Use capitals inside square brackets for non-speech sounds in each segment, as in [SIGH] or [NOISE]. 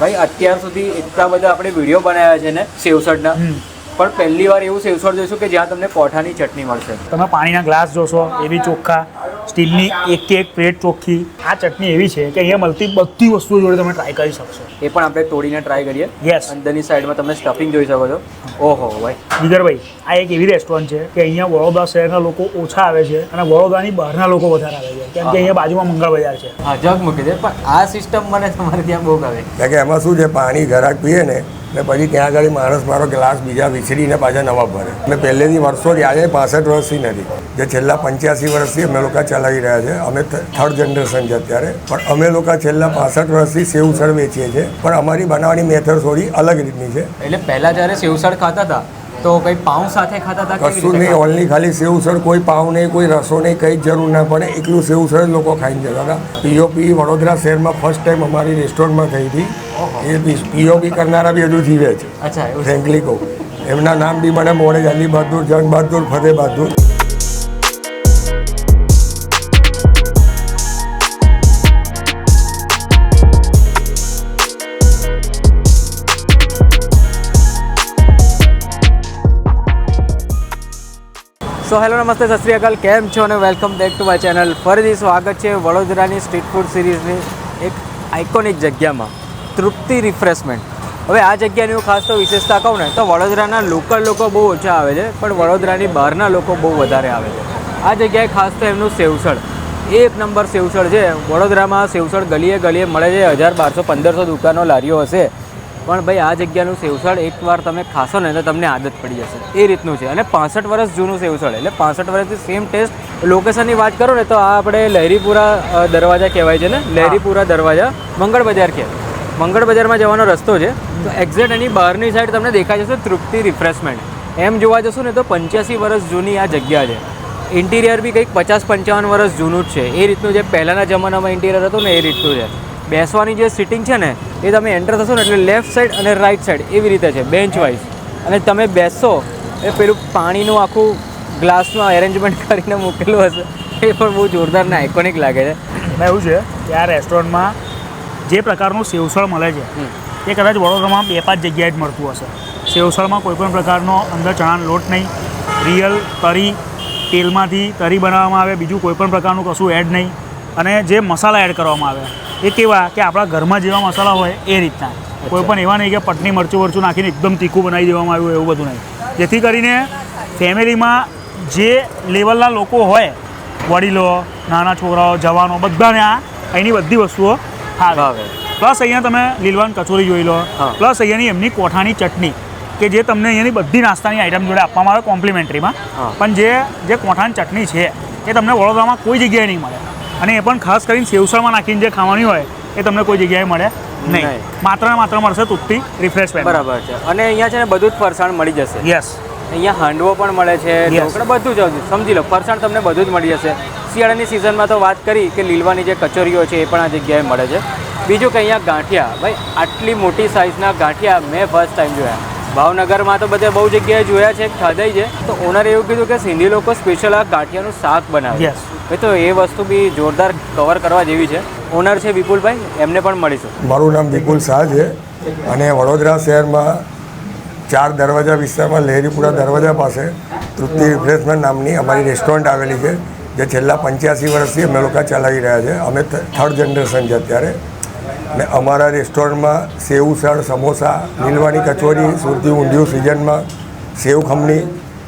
ભાઈ અત્યાર સુધી એટલા બધા આપણે વીડિયો બનાવ્યા છે ને સેવસડના. પણ પહેલી વાર એવું સેવસડ જોઈશું કે જ્યાં તમને કોઠાની ચટણી મળશે. તમે પાણીના ગ્લાસ જોશો એ બી ચોખ્ખા સ્ટીલની એક એક પ્લેટ ચોખ્ખી. આ ચટણી એવી છે કે અહીંયા મળતી બધી વસ્તુઓ જોડે તમે ટ્રાય કરી શકશો. એ પણ આપણે તોડીને ટ્રાય કરીએ. યસ અંદરની સાઈડમાં તમે સ્ટફિંગ જોઈ શકો છો. ઓહો ભાઈ. વિગરભાઈ આ એક એવી રેસ્ટોરન્ટ છે કે અહીંયા વડોદરા શહેરના લોકો ઓછા આવે છે અને વડોદરાની બહારના લોકો વધારે આવે છે. કેમ કે અહીંયા બાજુમાં મંગળ બજાર છે. હા જગ મૂકી દે પણ આ સિસ્ટમ મને તમારે ત્યાં બહુ ગમે કારણ કે એમાં શું છે પાણી ઘરાક પીએ ને ને પછી ત્યાં આગળ માણસ મારો ગ્લાસ બીજા વિછડીને પાછા નવા ભરે. અને પહેલેથી વર્ષો આજે પાસઠ વર્ષથી નથી. જે છેલ્લા પંચ્યાસી વર્ષથી અમે લોકો ચલાવી રહ્યા છે. અમે થર્ડ જનરેશન છે અત્યારે. પણ અમે લોકો છેલ્લા પાસઠ વર્ષથી સેવસળ વેચીએ છીએ. પણ અમારી બનાવવાની મેથડ થોડી અલગ રીતની છે. એટલે પહેલાં જ્યારે સેવસળ ખાતા હતા તો કઈ પાઉં સાથે ખાતા હતા? કશું નહીં ઓનલી ખાલી સેવસર કોઈ પાઉ નહીં કોઈ રસો નહીં કંઈ જરૂર ના પડે. એકલું સેવસર જ લોકો ખાઈને જતા હતા. પીઓપી વડોદરા શહેરમાં ફર્સ્ટ ટાઈમ અમારી રેસ્ટોરન્ટમાં થઈ હતી. એ પીઓપી કરનારા બી હજુ જીવે છે. ફ્રેન્કલી કહું. એમના નામ બી મને મોડે અલી બહાદુર જંગ બહાદુર ફતેહ બહાદુર સો હેલો નમસ્તે સત શ્રી અકાલ કેમ છો અને welcome back to my channel ફરીથી સ્વાગત છે વડોદરાની સ્ટ્રીટ ફૂડ સિરીઝની એક આઇકોનિક જગ્યામાં. તૃપ્તિ રિફ્રેશમેન્ટ હવે આ જગ્યાની હું ખાસ તો વિશેષતા કહું ને, તો વડોદરાના લોકલ લોકો બહુ ઓછા આવે છે, પણ વડોદરાની બહારના લોકો બહુ વધારે આવે છે. આ જગ્યાએ ખાસ તો એમનું સેવસળ. એક નંબર સેવસળ છે. વડોદરામાં સેવસળ ગલીએ ગલીએ મળે છે. હજાર બારસો પંદરસો દુકાનો લારીઓ હશે. પણ ભાઈ આ જગ્યાનું સેવસળ એકવાર તમે ખાશો ને તો તમને આદત પડી જશે. એ રીતનું છે. અને પાસઠ વર્ષ જૂનું સેવસળ એટલે પાસઠ વર્ષથી સેમ ટેસ્ટ લોકેશનની વાત કરો ને તો આ આપણે લહેરીપુરા દરવાજા કહેવાય છે ને? લહેરીપુરા દરવાજા મંગળ બજાર કહેવાય. મંગળ બજારમાં જવાનો રસ્તો છે. તો એક્ઝેક્ટ એની બહારની સાઈડ તમને દેખાઈ જશે તૃપ્તિ રિફ્રેશમેન્ટ એમ જોવા જશો ને તો પંચ્યાસી વર્ષ જૂની આ જગ્યા છે. ઇન્ટિરિયર બી કંઈક પચાસ પંચાવન વર્ષ જૂનું જ છે. એ રીતનું જે પહેલાંના જમાનામાં ઇન્ટિરિયર હતું ને એ રીતનું છે. બેસવાની જે સિટિંગ છે ને એ તમે એન્ટર થશો ને એટલે લેફ્ટ સાઈડ અને રાઈટ સાઈડ એવી રીતે છે બેન્ચ વાઇઝ અને તમે બેસશો એ પેલું પાણીનું આખું ગ્લાસમાં એરેન્જમેન્ટ [LAUGHS] કરીને મૂકેલું હશે. એ પણ બહુ જોરદાર ને આઇકોનિક લાગે છે. એમાં એવું છે કે આ રેસ્ટોરન્ટમાં જે પ્રકારનું સેવસળ મળે છે એ કદાચ વડોદરામાં બે પાંચ જગ્યાએ જ મળતું હશે. સેવસળમાં કોઈ પણ પ્રકારનો અંદર ચણાનો લોટ નહીં રિયલ તરી તેલમાંથી તરી બનાવવામાં આવે બીજું કોઈ પણ પ્રકારનું કશું એડ નહીં. અને જે મસાલા એડ કરવામાં આવે એ કેવા કે આપણા ઘરમાં જેવા મસાલા હોય એ રીતના. કોઈ પણ એવા નહીં કે પટની મરચું વરચું નાખીને એકદમ તીખું બનાવી દેવામાં આવ્યું એવું બધું નહીં. જેથી કરીને ફેમિલીમાં જે લેવલના લોકો હોય વડીલો નાના છોકરાઓ જવાનો બધાને આ અહીંની બધી વસ્તુઓ આવે પ્લસ અહીંયા તમે લીલવાન કચોરી જોઈ લો. પ્લસ અહીંયાની એમની કોઠાની ચટણી કે જે તમને અહીંયાની બધી નાસ્તાની આઈટમ જોડે આપવામાં આવે કોમ્પ્લિમેન્ટરીમાં પણ જે જે કોઠાની ચટણી છે એ તમને વડોદરામાં કોઈ જગ્યાએ નહીં મળે. અને એ પણ ખાસ કરીને સેવસળમાં નાખીને જે ખાવાની હોય એ તમને કોઈ જગ્યાએ મળે નહીં. માત્ર ને માત્ર મળશે તૂટતી રિફ્રેશમેન્ટ બરાબર છે. અને અહીંયા છે ને બધું જ ફરસાણ મળી જશે. યસ અહીંયા હાંડવો પણ મળે છે ઢોકળા બધું જ. સમજી લો ફરસાણ તમને બધું જ મળી જશે. શિયાળાની સિઝનમાં તો વાત કરી કે લીલવાની જે કચોરીઓ છે એ પણ આ જગ્યાએ મળે છે. બીજું કે અહીંયા ગાંઠિયા ભાઈ આટલી મોટી સાઇઝના ગાંઠિયા મેં ફર્સ્ટ ટાઈમ જોયા. ભાવનગરમાં તો બધે બહુ જગ્યાએ જોયા છે ખાધાઈ છે. તો ઓનરે એવું કીધું કે સિંધી લોકો સ્પેશિયલ આ ગાંઠિયાનું શાક બનાવે. Yes. તો એ વસ્તુ બી જોરદાર કવર કરવા જેવી છે. ઓનર છે વિપુલભાઈ એમને પણ મળીશું. મારું નામ વિપુલ શાહ છે અને વડોદરા શહેરમાં ચાર દરવાજા વિસ્તારમાં લહેરીપુરા દરવાજા પાસે તૃપ્તિ રિફ્રેશમેન્ટ નામની અમારી રેસ્ટોરન્ટ આવેલી છે જે છેલ્લા પંચ્યાસી વર્ષથી અમે લોકો ચલાવી રહ્યા છે. અમે થર્ડ જનરેશન છે અત્યારે. ને અમારા રેસ્ટોરન્ટમાં સેવ, સળ, સમોસા લીલવાની કચોરી, સુરતી ઊંધિયું સિઝનમાં, સેવ ખમણી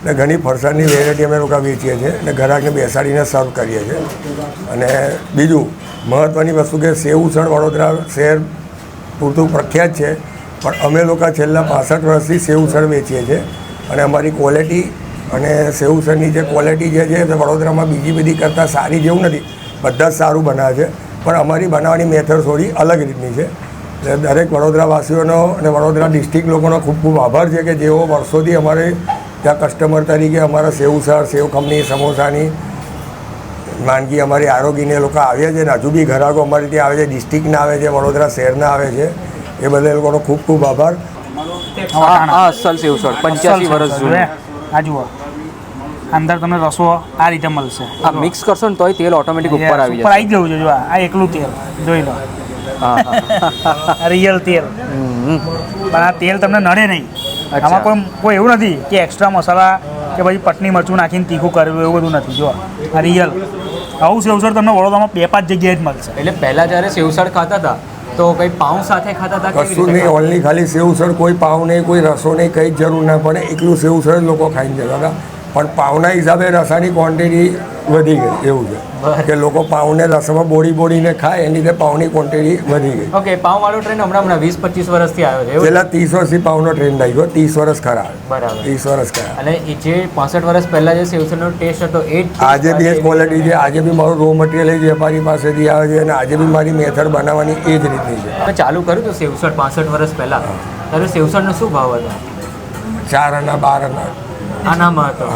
ને ઘણી ફરસાણની વેરાયટી અમે લોકો વેચીએ છીએ અને ઘરાકને બેસાડીને સર્વ કરીએ છીએ. અને બીજું મહત્ત્વની વસ્તુ કે સેવ ઉસળ વડોદરા શહેર પૂરતું પ્રખ્યાત છે, પણ અમે લોકો છેલ્લા પાસઠ વર્ષથી સેવ ઉસળ વેચીએ છીએ. અને અમારી ક્વોલિટી અને સેવ ઉસળની જે ક્વોલિટી જે છે તે વડોદરામાં બીજી બધી કરતાં સારી જેવું નથી. બધા જ સારું બનાવે છે. પણ અમારી બનાવવાની મેથડ થોડી અલગ રીતની છે. એટલે દરેક વડોદરાવાસીઓનો અને વડોદરા ડિસ્ટ્રિક્ટ લોકોનો ખૂબ ખૂબ આભાર છે કે જેઓ વર્ષોથી અમારે ત્યાં કસ્ટમર તરીકે અમારા સેવ ઉસળ સેવ ખમણી સમોસાની વાનગી અમારી આરોગીને લોકો આવે છે ને હજુ બી ઘરાકો અમારી ત્યાં આવે છે ડિસ્ટ્રિક્ટના આવે છે વડોદરા શહેરના આવે છે. એ બધા લોકોનો ખૂબ ખૂબ આભાર. હા આ સેવ સર પંચ્યાસી વર્ષ જૂનું. આ જુઓ. અંદર તમને રસો આ રીતે મળશે. આ મિક્સ કરશો ને તોય તેલ ઓટોમેટિક ઉપર આવી ઉપર આવી જવું જોઈએ જો આ એકલું તેલ જોઈ લો. હા હા. રિયલ તેલ. પણ આ તેલ તમને નડે નહીં. આમાં કોઈ કોઈ એવું નથી કે એક્સ્ટ્રા મસાલા કે પછી પટની મરચું નાખીને તીખું કરેલું એવું બધું નથી જો આ. રિયલ આવું સેવસર તમને વડોદરામાં બે પાંચ જગ્યાએ જ મળશે. એટલે પહેલાં જ્યારે સેવસળ ખાતા હતા તો કઈ પાઉં સાથે ખાતા હતા કશું નહીં ઓનલી ખાલી સેવસળ કોઈ પાઉં નહીં કોઈ રસો નહીં કંઈ જ જરૂર ના પડે. એકલું સેવસળ જ લોકો ખાઈને જતા હતા પણ પાવના હિસાબે રસાની ક્વોન્ટિટી વધી ગઈ એવું છે. કે લોકો પાઉને રસમાં બોળી બોળીને ખાય એની લીધે પાઉની ક્વોન્ટિટી વધી ગઈ. ઓકે પાઉં વાળો ટ્રેન હમણાં હમણાં વીસ પચીસ વર્ષથી આવ્યો છે છેલ્લા ત્રીસ વર્ષથી પાઉનો ટ્રેન્ડ આવી ગયો ત્રીસ વર્ષ ખરા. બરાબર. ત્રીસ વર્ષ ખરા. અને એ જે પાસઠ વર્ષ પહેલા જે સેવસળનો ટેસ્ટ હતો એ આજે બી એ ક્વોલિટી છે આજે બી મારું રો મટીરિયલ એ જ વેપારી પાસેથી આવે છે અને આજે બી મારી મેથડ બનાવવાની એ જ રીતની છે. ચાલુ કર્યું હતું સેવસઠ પાસઠ વર્ષ પહેલા? ત્યારે સેવસઠનો શું ભાવ હતો? ચાર આના બાર આના આનામાં હતો.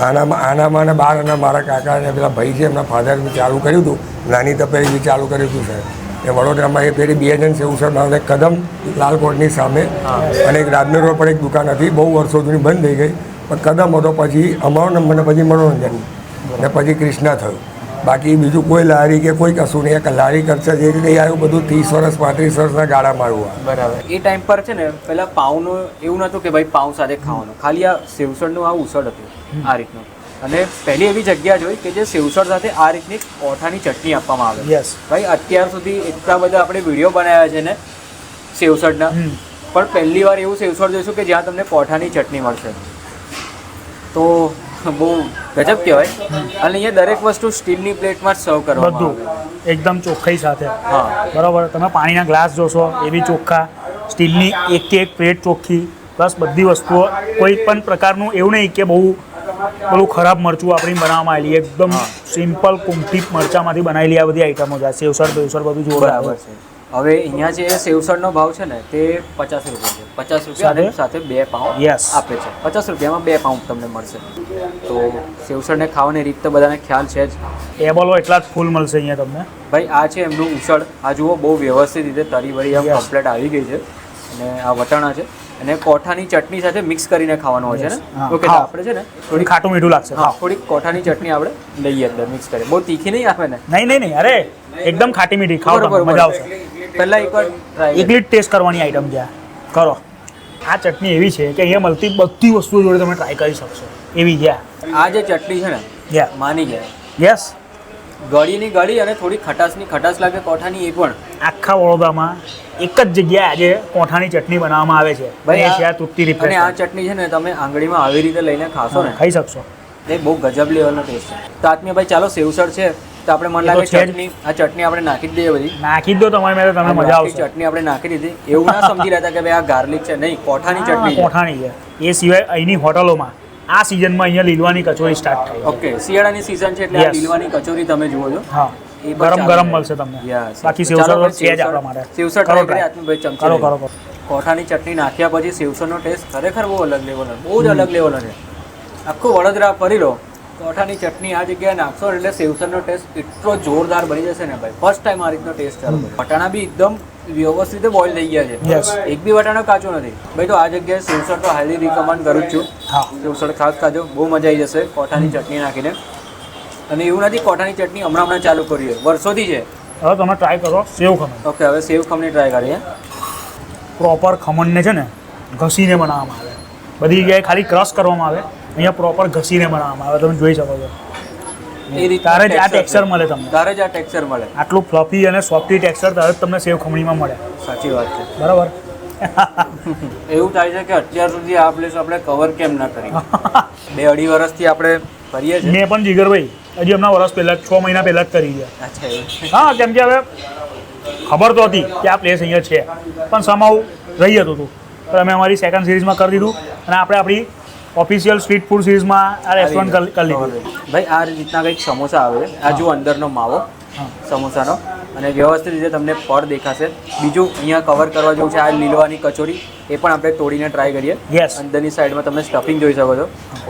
આનામાં આનામાં અને બાર અને મારા કાકા અને પેલા ભાઈ છે એમના ફાધર બી ચાલુ કર્યું હતું. નાની તપેલી બી ચાલુ કર્યું હતું સાહેબ. એ વડોદરામાં એ પેલી બે જણ છે ઉસર મારે કદમ લાલકોટની સામે. અને એક રાજનગર રોડ પર એક દુકાન હતી બહુ વર્ષો જૂની બંધ થઈ ગઈ. પણ કદમ હતો પછી અમારો નંબર ને પછી મનોરંજન. ને પછી ક્રિષ્ના થયું. બાકી બીજું કોઈ લારી કે કોઈ કશું નહીં. એક લારી ખર્ચા જે રીતે આવ્યું બધું ત્રીસ વર્ષ પાંત્રીસ વર્ષના ગાળા આવ્યું બરાબર. એ ટાઈમ પર છે ને પેલા પાઉનું એવું નહોતું કે ભાઈ પાઉં સાથે ખાવાનું. ખાલી આ સેવસળનું આ ઉસળ હતું આ રીતનું. અને પહેલી એવી જગ્યા જોઈ કે જે સેવસળ સાથે આ રીતની ઓઠાની ચટણી આપવામાં આવે. યસ ભાઈ અત્યાર સુધી એટલા બધા આપણે વીડિયો બનાવ્યા છે ને સેવસળના પણ પહેલી વાર એવું સેવસળ જોઈશું કે જ્યાં તમને કોઠાની ચટણી મળશે. તો બહુ ગજબ કહેવાય. અને અહીંયા દરેક વસ્તુ સ્ટીલની પ્લેટમાં જ સર્વ કરવામાં બધું. એકદમ ચોખ્ખાઈ સાથે. હા. બરાબર. તમે પાણીના ગ્લાસ જોશો એ બી ચોખ્ખા. સ્ટીલની એક એક પ્લેટ ચોખ્ખી. પ્લસ બધી વસ્તુઓ કોઈ પણ પ્રકારનું એવું નહીં કે બહુ પેલું ખરાબ મરચું આપણી બનાવવામાં આવેલી. એકદમ સિમ્પલ કુંઠી મરચામાંથી બનાવેલી આ બધી આઈટમો છે. સેવસર બેવસર બધું જોડે આવે છે. હવે અહીંયા જે સેવસળનો ભાવ છે ને તે પચાસ રૂપિયા છે. પચાસ રૂપિયા અને સાથે બે પાઉન્ડ. આપે છે. પચાસ રૂપિયામાં બે પાઉં તમને મળશે. તો સેવસળને ખાવાની રીત તો બધાને ખ્યાલ છે જ. ટેબલો એટલા જ ફૂલ મળશે અહીંયા તમને? ભાઈ આ છે એમનું ઉસળ આ જુઓ બહુ વ્યવસ્થિત રીતે તરી વળી આમ. કમ્પ્લેટ આવી ગઈ છે. અને આ વટાણા છે. અને કોઠાની ચટણી સાથે મિક્સ કરીને ખાવાનું હોય છે ને? ઓકે આપણે છે ને થોડી ખાટું મીઠું લાગશે. હા થોડીક કોઠાની ચટણી આપણે લઈએ અંદર મિક્સ કરીએ બહુ તીખી નહીં આવે ને? નહીં નહીં નહીં. અરે એકદમ ખાટી મીઠી. ખાવ મજા આવશે. પહેલા એકવાર ટ્રાય એકલી જ ટેસ્ટ કરવાની આઈટમ છે. કરો. આ ચટણી એવી છે કે અહીંયા મળતી બધી વસ્તુઓ જોડે તમે ટ્રાય કરી શકશો. એવી છે. આ. જે ચટણી છે ને યા માની ગયા. યસ ગળીની ગળી અને થોડી ખટાશની ખટાશ લાગે કોઠાની એ પણ. આખા વડોદરામાં એક જ જગ્યાએ આજે કોઠાની ચટણી બનાવવામાં આવે છે. ભાઈ છે આ તૃપ્તિ અને આ ચટણી છે ને તમે આંગળીમાં આવી રીતે લઈને ખાશો ને. ખાઈ શકશો. એ બહુ ગજબ લેવલનો ટેસ્ટ. છે તો આત્મીય ભાઈ ચાલો સેવસળ છે. તો આપણે મને લાગે ચટણી આ ચટણી આપણે નાખી જ દઈએ બધી. નાખી દો તમારી મેં તમને મજા આવશે. ચટણી આપણે નાખી દીધી. એવું ના સમજી રહ્યા કે ભાઈ આ ગાર્લિક છે નહીં કોઠાની ચટણી કોઠાની છે. એ સિવાય અહીંની હોટલોમાં આ સિઝનમાં અહીંયા લીલવાની કચોરી સ્ટાર્ટ થઈ ઓકે શિયાળાની સિઝન છે એટલે આ લીલવાની કચોરી તમે જુઓ છો. હા. ગરમ ગરમ મળશે તમને. બાકી સેવસર છે જ આપણા માટે. સેવસર ટ્રાય કરી આત્મ ભાઈ ચમચી કરો કરો કરો. કોઠાની ચટણી નાખ્યા પછી સેવસરનો ટેસ્ટ ખરેખર બહુ અલગ લેવલ બહુ જ અલગ લેવલ છે. આખું વડોદરા ફરી લો. કોઠાની ચટણી આ જગ્યાએ નાખશો એટલે સેવસરનો ટેસ્ટ એટલો જોરદાર બની જશે ને ભાઈ. ફર્સ્ટ ટાઈમ આ રીતનો ટેસ્ટ ચાલુ વટાણા બી એકદમ વ્યવસ્થિત બોઇલ થઈ ગયા છે. એક બી વટાણો કાચો નથી. ભાઈ તો આ જગ્યાએ સેવસર તો હાઈલી રિકમેન્ડ કરું જ છું. હા. સેવસર ખાસ ખાજો. બહુ મજા આવી જશે કોઠાની ચટણી નાખીને. અને એવું નથી કોઠાની ચટણી હમણાં હમણાં ચાલુ કરીએ વર્ષોથી છે. હવે તમે ટ્રાય કરો. સેવ ખમણ. ઓકે હવે સેવ ખમણની ટ્રાય કરીએ. પ્રોપર ખમણને છે ને ઘસીને બનાવવામાં આવે. બધી જગ્યાએ ખાલી ક્રશ કરવામાં આવે. અહીંયા પ્રોપર ઘસીને બનાવવામાં આવે તમે જોઈ શકો છો. તારે જ આ ટેક્સચર મળે તમને. તારે જ આ ટેક્સચર મળે. આટલું ફ્લફી અને સોફ્ટી ટેક્સચર તારે તમને સેવ ખમણીમાં મળે. સાચી વાત છે. બરાબર? એવું થાય છે કે અત્યાર સુધી આ પ્લેસ આપણે કવર કેમ ના કરી? બે અઢી વર્ષથી આપણે કરીએ છીએ. મેં પણ જીગરભાઈ હજી હમણાં વર્ષ પહેલાં છ મહિના પહેલાં જ કરી છે. હા કેમ કે હવે ખબર તો હતી કે આ પ્લેસ અહીંયા છે. પણ સમાવ રહી હતું હતું. તો અમે અમારી સેકન્ડ સિરીઝમાં કરી દીધું અને આપણે આપણી ઓફિશિયલ સ્ટ્રીટ ફૂડ સિરીઝમાં આ રેસ્ટોરન્ટ કરી ભાઈ આ રીતના કંઈક સમોસા આવે. આ જો અંદરનો માવો સમોસાનો. અને વ્યવસ્થિત રીતે તમને પર દેખાશે. બીજું અહીંયા કવર કરવા જેવું છે આ લીલવાની કચોરી. એ પણ આપણે તોડીને ટ્રાય કરીએ. યસ અંદરની સાઈડમાં તમે સ્ટફિંગ જોઈ શકો છો.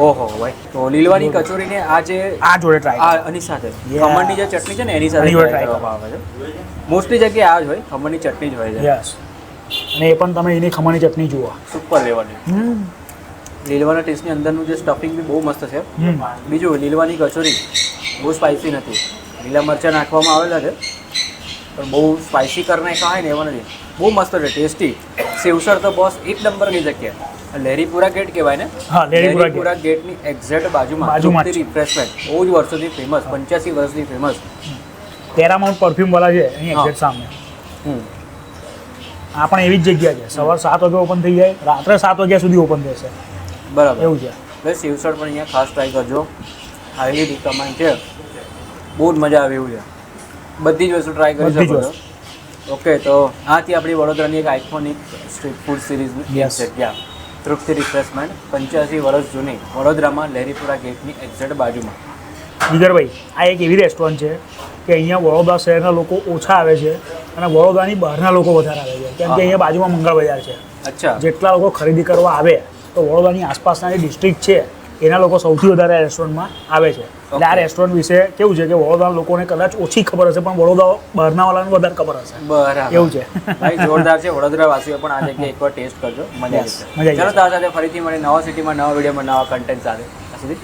ઓહો ભાઈ. તો લીલવાની કચોરીને આ જે આ જોડે ટ્રાય આ એની સાથે. ખમણની જે ચટણી છે ને એની સાથે ટ્રાય કરવામાં આવે છે. મોસ્ટલી જગ્યાએ આ જ હોય. ખમણની ચટણી જ હોય છે. યસ અને એ પણ તમે એની ખમણની ચટણી જુઓ. સુપર લેવલની લીલવાના ટેસ્ટની અંદરનું જે સ્ટફિંગ બી બહુ મસ્ત છે. બીજું લીલવાની કચોરી બહુ સ્પાઇસી નથી. લીલા મરચાં નાખવામાં આવેલા છે પણ બહુ સ્પાઇસી કરીને ખાય ને એવું નથી. બહુ મસ્ત છે ટેસ્ટી. સેવસર તો બોસ એક નંબરની જગ્યા લહેરીપુરા ગેટ કહેવાય ને? લેરીપુરા લહેરીપુરા ગેટની એક્ઝેક્ટ બાજુમાં. બાજુમાં રિફ્રેશમેન્ટ બહુ જ વર્ષોથી ફેમસ પંચ્યાસી વર્ષથી ફેમસ પેરામાઉન્ટ પરફ્યુમવાળા છે અહીં એક્ઝેક્ટ સામે. હમ. આ પણ એવી જ જગ્યા છે. સવાર સાત વાગે ઓપન થઈ જાય રાત્રે સાત વાગ્યા સુધી ઓપન રહેશે. બરાબર. એવું છે. એટલે શિવસર પણ અહીંયા ખાસ ટ્રાય કરજો. હાઈલી રિકમેન્ડ છે. બહુ જ મજા આવે એવું છે. બધી જ વસ્તુ ટ્રાય કરી શકો છો. ઓકે તો આથી આપણી વડોદરાની એક આઇકોનિક સ્ટ્રીટ ફૂડ સિરીઝની જગ્યા. તૃપ્તિ રિફ્રેશમેન્ટ પંચ્યાસી વર્ષ જૂની વડોદરામાં લહેરીપુરા ગેટની એક્ઝેક્ટ બાજુમાં. જીગરભાઈ આ એક એવી રેસ્ટોરન્ટ છે કે અહીંયા વડોદરા શહેરના લોકો ઓછા આવે છે અને વડોદરાની બહારના લોકો વધારે આવે છે. કેમ કે અહીંયા બાજુમાં મંગળ બજાર છે. અચ્છા. જેટલા લોકો ખરીદી કરવા આવે તો વડોદરાની આસપાસના જે ડિસ્ટ્રિક્ટ છે એના લોકો સૌથી વધારે આ રેસ્ટોરન્ટમાં આવે છે. એટલે આ રેસ્ટોરન્ટ વિશે કેવું છે કે વડોદરા લોકોને કદાચ ઓછી ખબર હશે પણ વડોદરા બહારના વાળાને વધારે ખબર હશે. બરાબર. એવું છે. ભાઈ [LAUGHS] જોરદાર છે. વડોદરા વાસીઓ પણ આ જગ્યાએ એકવાર ટેસ્ટ કરજો. મજા આવશે. મજા ચલો તારા સાથે ફરીથી મળી નવા સિટીમાં નવા વિડીયોમાં નવા કન્ટેન્ટ સાથે. સુધી